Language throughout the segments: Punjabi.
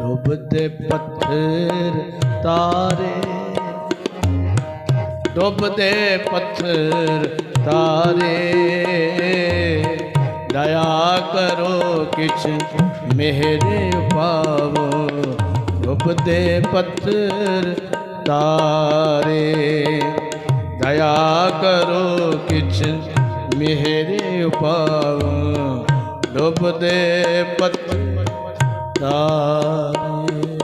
ਡੁੱਬਦੇ ਪੱਥਰ ਤਾਰੇ। ਡੁੱਬਦੇ ਪੱਥਰ ਤਾਰੇ। ਦਇਆ ਕਰੋ ਕਿਛ ਮਿਹਰੇ ਪਾਵੋ ਡੁੱਬਦੇ ਪੱਥਰ ਤਾਰੇ। ਦਇਆ ਕਰੋ ਕਿਛ ਮਿਹਰੇ ਪਾਵੋ ਡੁੱਬਦੇ ਪੱਥਰ ਤਾਰੇ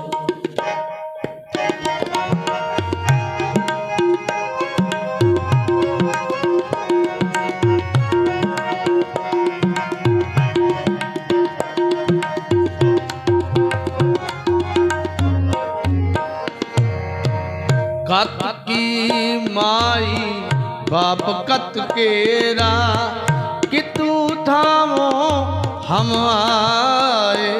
ਕਤ ਕੀ ਮਾਈ ਬਾਪ ਕਤ ਕੇਰਾ ਕਿਤੂ ਥਾਮੋ ਹਮ ਆਏ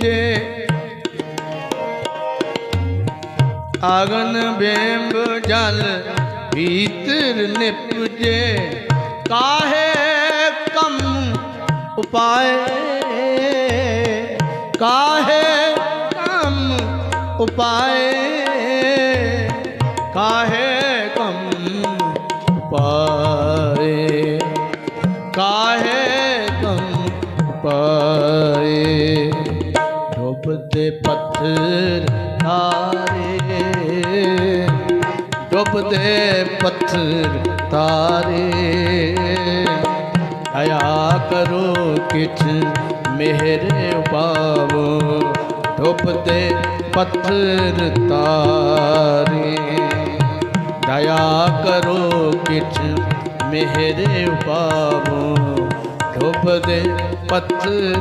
ਨਿਪਜੇ ਆਗਨ ਬੇਂਬ ਜਲ ਭੀਤਰ ਨਿਪਜੇ ਕਾਹੇ ਕਮ ਉਪਾਏ? ਕਾਹੇ ਕਮ ਉਪਾਏ? ਕਾਹੇ ਕਮ ਕਾਹੇ ਕਮ ਉਪਾਏ? ਡੁੱਬਦੇ ਪੱਥਰ ਤਾਰੇ ਡੁੱਬਦੇ ਪੱਥਰ ਤਾਰੇ। ਦਇਆ ਕਰੋ ਕਿਛ ਮਿਹਰੇ ਪਾਵੋ ਡੁੱਬਦੇ ਪੱਥਰ ਤਾਰੇ। ਦਇਆ ਕਰੋ ਕਿਛ ਮਿਹਰੇ ਪਾਵੋ ਡੁੱਬਦੇ ਪੱਥਰ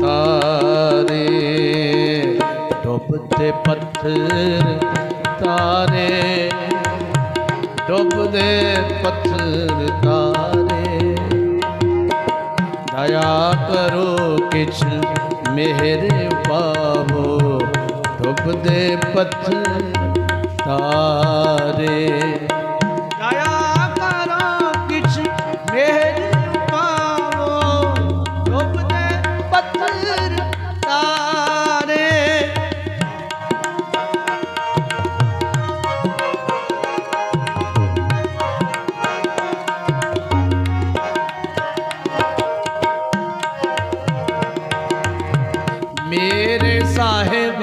ਤਾਰੇ ਡੁੱਬਦੇ ਪੱਥਰ ਤਾਰੇ ਡੁੱਬਦੇ ਪੱਥਰ ਤਾਰੇ। ਦਇਆ ਕਰੋ ਕਿਛ ਮਿਹਰੇ ਪਾਵੋ ਡੁੱਬਦੇ ਪੱਥਰ ਤਾਰੇ।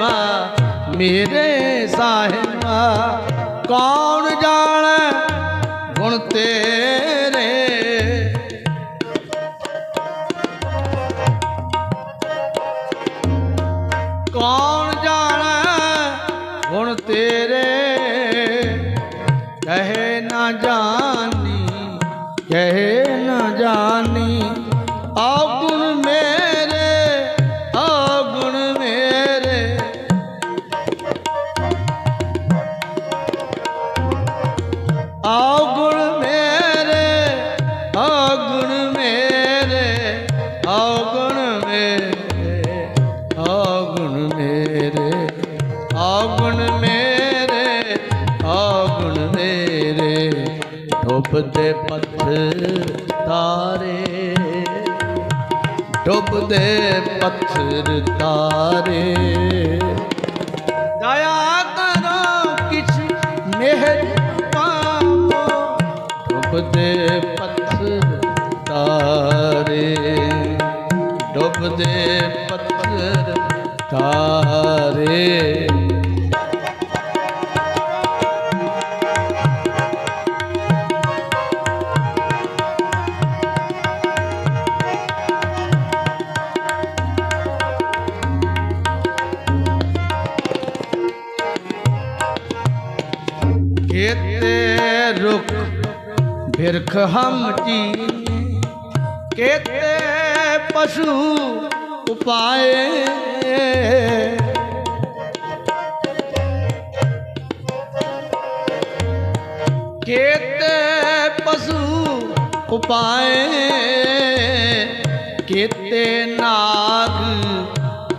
ਸਾਹਿਬਾ ਮੇਰੇ ਸਾਹਿਬਾ ਕੌਣ ਜਾਣੈ ਗੁਣ ਤੇ ਡੁੱਬਦੇ ਪੱਥਰ ਤਾਰੇ, ਡੁੱਬਦੇ ਪੱਥਰ ਤਾਰੇ। ਦਇਆ ਕਰੋ ਕਿਛ ਮਿਹਰ ਪਾਵੋ। ਡੁੱਬਦੇ ਪੱਥਰ ਤਾਰੇ, ਡੁੱਬਦੇ ਪੱਥਰ ਤਾਰੇ। दुख हम जीने केते पशु उपाय केते पशु उपाय केते नाग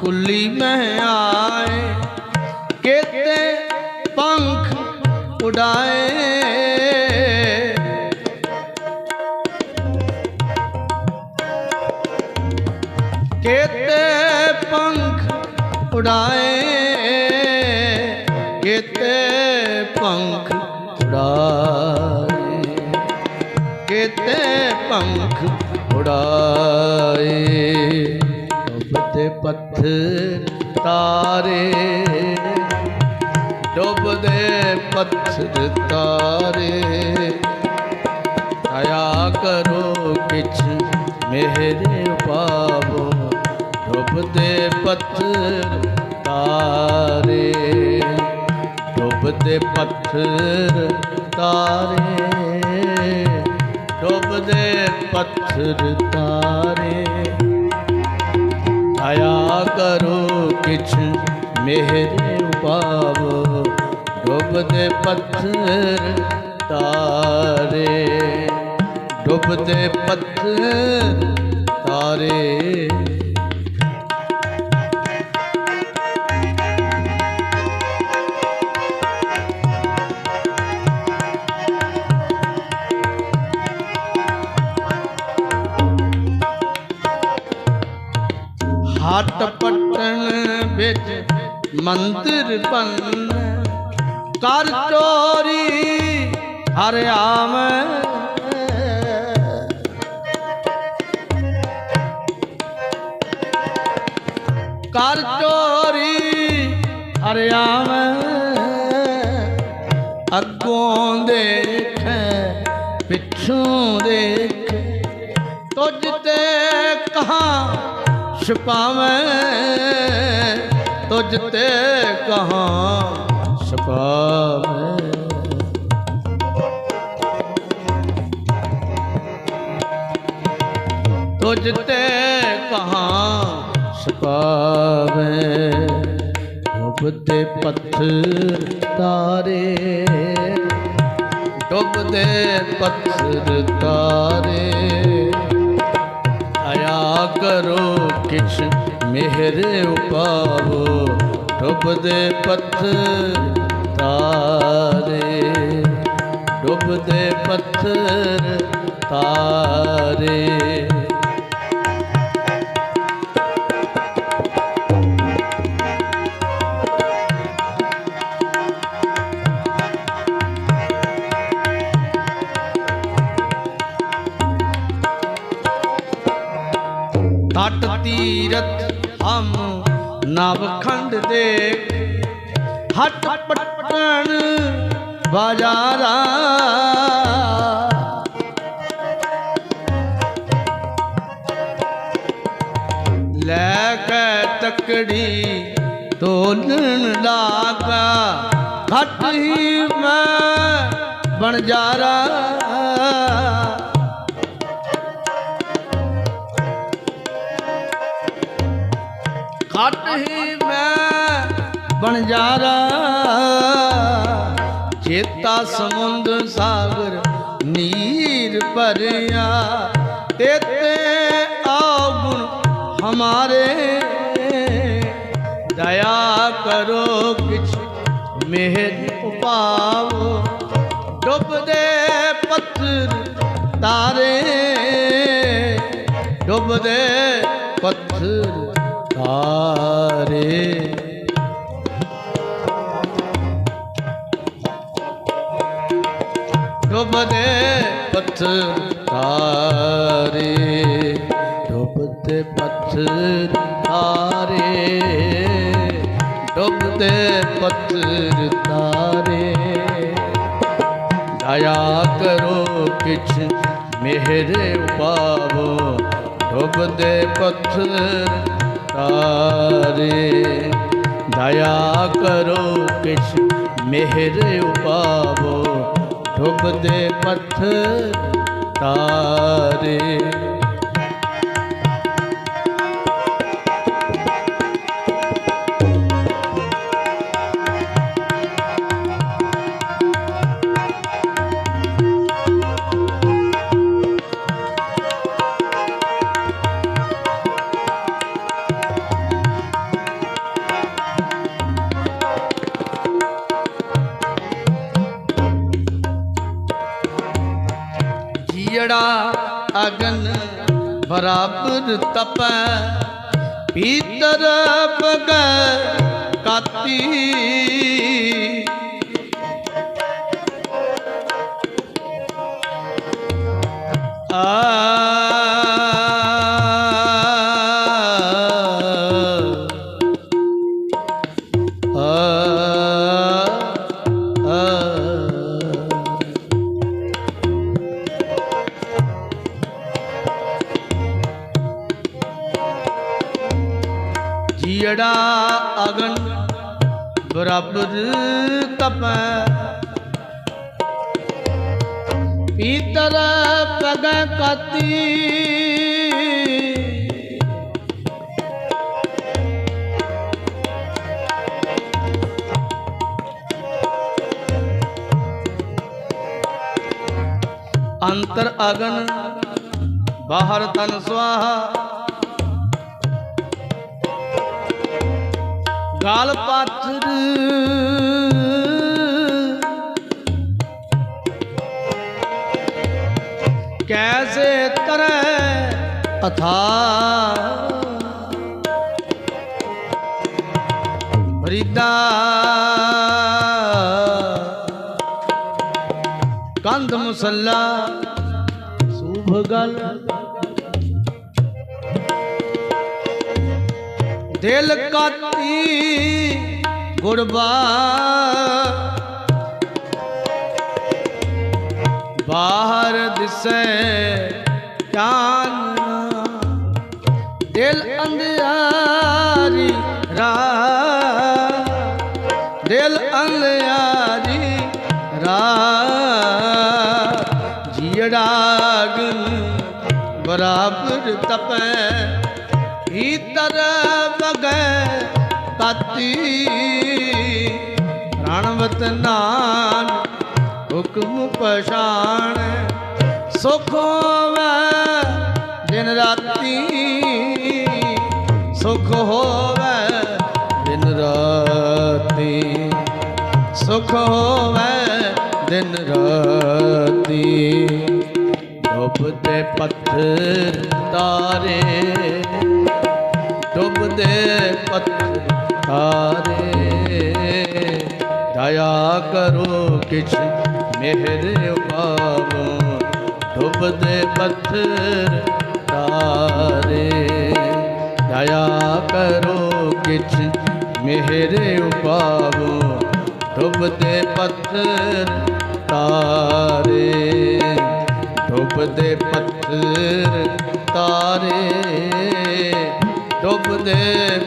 कुली में आए केते पंख उड़ाए ਕੇਤੇ ਉਡਾਏ, ਕੇਤੇ ਪੰਖ ਉਡਾਏ, ਕੇਤੇ ਪੰਖ ਉਡਾਏ। ਡੁੱਬਦੇ ਪੱਥ ਤਾਰੇ ਡੁੱਬਦੇ ਪੱਥਰ ਤਾਰੇ। ਆਇਆ ਕਰੋ ਕਿਛ ਮਿਹਰ ਪਾਵੋ ਡੁੱਬਦੇ ਪੱਥਰ ਤਾਰੇ ਡੁੱਬਦੇ ਪੱਥਰ ਤਾਰੇ ਡੁੱਬਦੇ ਪੱਥਰ ਤਾਰੇ। ਆਇਆ ਕਰੋ ਕਿਛ ਮੇਰੇ ਪਾਵੋ ਡੁੱਬਦੇ ਪੱਥਰ ਤਾਰੇ ਡੁੱਬਦੇ ਪੱਥਰ ਤਾਰੇ। ਹੱਟ ਪਟਣ ਵਿੱਚ ਮੰਦਰ ਬਨ ਕਰ ਚੋਰੀ, ਹਰ ਆਵੇਂ ਕਰ ਚੋਰੀ, ਹਰ ਆਵੇਂ ਅੱਗੋਂ ਦੇਖੇ, ਪਿੱਛੋਂ ਦੇਖ। ਤੁਝ ਤੇ ਕਹਾਂ ਛਪਾਵੇਂ ਤੁਝ ਤੇ ਕਹਾਂ ਛਪਾਵੇਂ ਤੁਝ ਤੇ ਕਹਾਂ ਛਪਾਵੇਂ ਡੁੱਬਦੇ ਪੱਥਰ ਤਾਰੇ। ਡੁੱਬਦੇ ਪੱਥਰ ਤਾਰੇ। ਕਰੋ ਕਿਛ ਮਿਹਰ ਉਪਾਵੋ ਡੁੱਬਦੇ ਪੱਥਰ ਤਾਰੇ ਡੁੱਬਦੇ ਪੱਥਰ ਤਾਰੇ। ਬਾਜ਼ਾਰਾ। ਲੈ ਕੇ ਤਕੜੀ ਤੋਲਣ ਲਾਗਾ ਘਟ ਹੀ ਮੈਂ ਬਣ ਘਟ ਹੀ ਮੈਂ ਬਣਜਾਰਾ ਸਮੁੰਦ ਸਾਗਰ, ਨੀਰ ਭਰਿਆ। ਤੇਤੇ ਆਓ ਗੁਣ ਹਮਾਰੇ। ਦਇਆ ਕਰੋ ਕਿਛ ਮਿਹਰ ਉਪਾਵੋ। ਡੁੱਬਦੇ ਪੱਥਰ ਤਾਰੇ। ਡੁੱਬਦੇ ਪੱਥਰ ਤਾਰੇ। ਡੁੱਬਦੇ ਪੱਥਰ ਤਾਰੇ ਡੁੱਬਦੇ ਪੱਥਰ ਤਾਰੇ ਡੁੱਬਦੇ ਪੱਥਰ ਤਾਰੇ ਦਇਆ ਕਰੋ ਕਿਛ ਮਿਹਰ ਉਪਾਵੋ ਡੁੱਬਦੇ ਪੱਥਰ ਤਾਰੇ ਦਇਆ ਕਰੋ ਕਿਛ ਮਿਹਰ ਉਪਾਵੋ ਡੁੱਬਦੇ ਪੱਥਰ ਤਾਰੇ। ਜੀੜਾ ਬਰਾਬਰ ਤਪੈ ਪੀਤਰ ਪਗੈ ਕਾਤੀ। ਅਗਨ ਬਰਾਬਰ ਤਪੈ ਪੀਤਰ ਪਗੈ ਕਾਤੀ ਅੰਤਰ ਅਗਨ ਬਾਹਰ ਤਨ ਸਵਾਹਾ ਗਾਲ ਪਾਥਰ ਕੈਸੇ ਤਰੈ ਅਥਾ ਫਰੀਦਾ ਕੰਧ ਮੁਸੱਲਾ ਸੂਭ ਗਲ। ਦਿਲ ਕਾਤੀ ਗੁਰਬਾ। ਬਾਹਰ ਦਿਸੈ ਚਾਨਣਾ ਦਿਲ ਅੰਧਿਆਰੀ ਰਾ। ਦਿਲ ਅੰਧਿਆਰੀ ਰਾ। ਜੀੜਾ ਬਰਾਬਰ ਤਪੈ। ਈਤਰ ਬਗੈ ਕਾਤੀ ਰਣਵਤ ਨਾਨ ਹੁਕਮ ਪਛਾਣ। ਸੁਖ ਹੋਵੇ ਦਿਨ ਰਾਤੀ। ਸੁਖ ਹੋਵੇ ਦਿਨ ਰਾਤੀ। ਸੁਖ ਹੋਵੇ ਦਿਨ ਰਾਤੀ। ਡੁੱਬਦੇ ਪੱਥਰ ਤਾਰੇ। ਡੁੱਬਦੇ ਪੱਥਰ ਤਾਰੇ ਦਇਆ ਕਰੋ ਕਿਛ ਮਿਹਰ ਉਪਾਵੋ ਡੁੱਬਦੇ ਪੱਥਰ ਤਾਰੇ ਦਇਆ ਕਰੋ ਕਿਛ ਮਿਹਰ ਉਪਾਵੋ ਡੁੱਬਦੇ ਪੱਥਰ ਤਾਰੇ ਡੁੱਬਦੇ ਪੱਥਰ ਤਾਰੇ ਡੁੱਬਦੇ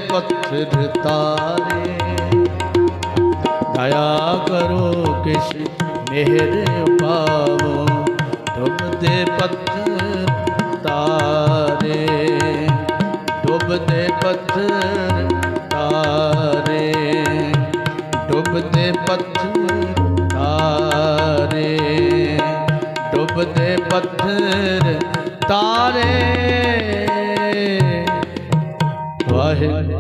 ਪੱਥਰ ਤਾਰੇ। ਦਇਆ ਕਰੋ ਕਿਸ਼ ਮਿਹਰ ਪਾਵੋ ਡੁੱਬਦੇ ਪੱਥਰ ਤਾਰੇ। ਡੁੱਬਦੇ ਪੱਥਰ ਤਾਰੇ। ਡੁੱਬਦੇ ਪੱਥਰ ਤਾਰੇ। ਡੁੱਬਦੇ ਪੱਥਰ ਤਾਰੇ। ਵਾਹਿਗੁਰੂ।